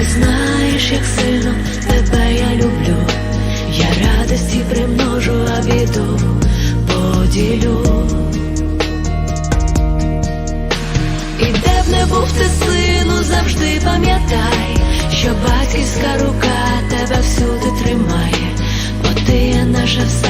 ти знаєш, як сильно тебе я люблю. Я радості примножу, а біду поділю. І де б не був ти сину, завжди пам'ятай, що батьківська рука тебе всюди тримає, бо ти є наше все,